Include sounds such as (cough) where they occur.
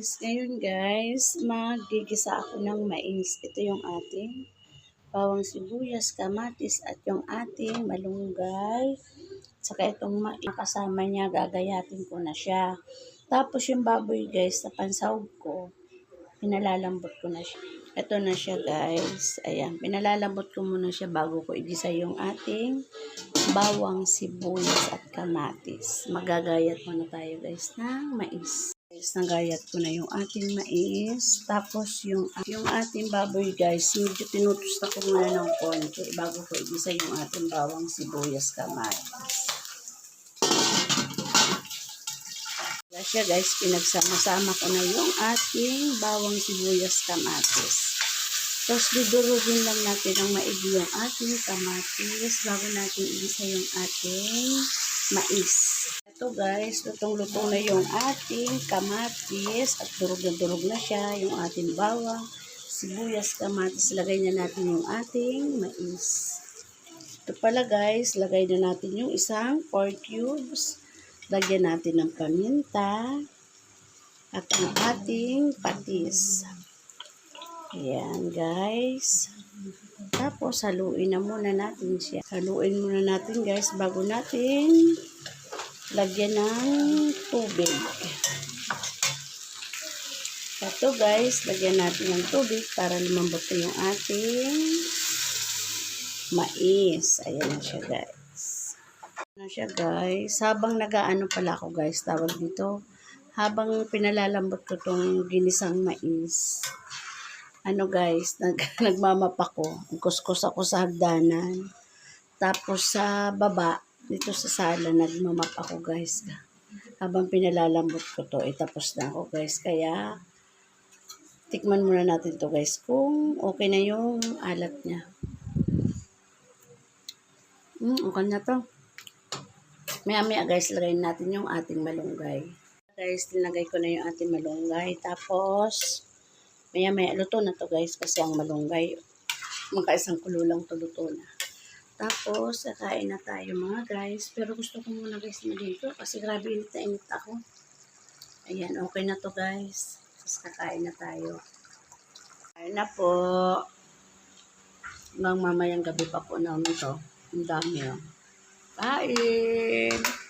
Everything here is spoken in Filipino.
guys, ngayon guys, magigisa ako ng mais. Ito yung ating bawang sibuyas, kamatis, at yung ating malunggay. Saka itong mais, kasama niya, gagayatin ko na siya. Tapos yung baboy guys, na pansahog ko, pinalalambot ko na siya. Ito na siya guys. Ayan, pinalalambot ko muna siya bago ko igisa yung ating bawang sibuyas at kamatis. Magagayat muna tayo guys ng mais. Guys, nagayat ko na yung ating mais. Tapos yung, yung ating baboy guys, medyo tinutusta ko muna ng konti bago ko igisa yung ating bawang sibuyas kamatis. Wala guys, pinagsama-sama ko na yung ating bawang sibuyas kamatis. Tapos didurugin lang natin ng maigi yung ating kamatis bago natin igisa yung ating mais. Ito guys, lutong-lutong na yung ating kamatis at durog na durog na siya yung ating bawang, sibuyas, kamatis. Lagay na natin yung ating mais. Ito pala guys, lagay na natin yung isang 4 cubes. Lagyan natin ng paminta at ang ating patis. Ayan, guys. Tapos, haluin na muna natin siya. Haluin muna natin, guys, bago natin lagyan ng tubig. Ito, guys, lagyan natin ng tubig para lumambot na yung ating mais. Ayan na siya, guys. Ayan na siya, guys. Habang nagaano pala ako, guys, tawag dito. Habang pinalalambot ko tong ginisang mais, ano guys, (laughs) nag, nagmamapa ko. Kuskus ako sa hagdanan. Tapos sa baba, dito sa sala, nagmamap ako guys. Habang pinalalambot ko to, eh, tapos na ako guys. Kaya, tikman muna natin to guys kung okay na yung alat niya. Hmm, okay na to. Maya maya guys, lagayin natin yung ating malunggay. Guys, nilagay ko na yung ating malunggay. Tapos, Maya maya luto na to guys kasi ang malunggay magkaisang kulo lang to luto na. Tapos kakain na tayo mga guys. Pero gusto ko muna guys na dito kasi grabe init na init ako. Ayan, okay na to guys. Tapos kakain na tayo. Kain na po. Hanggang mamayang gabi pa po namin to. Ang dami oh. Kain!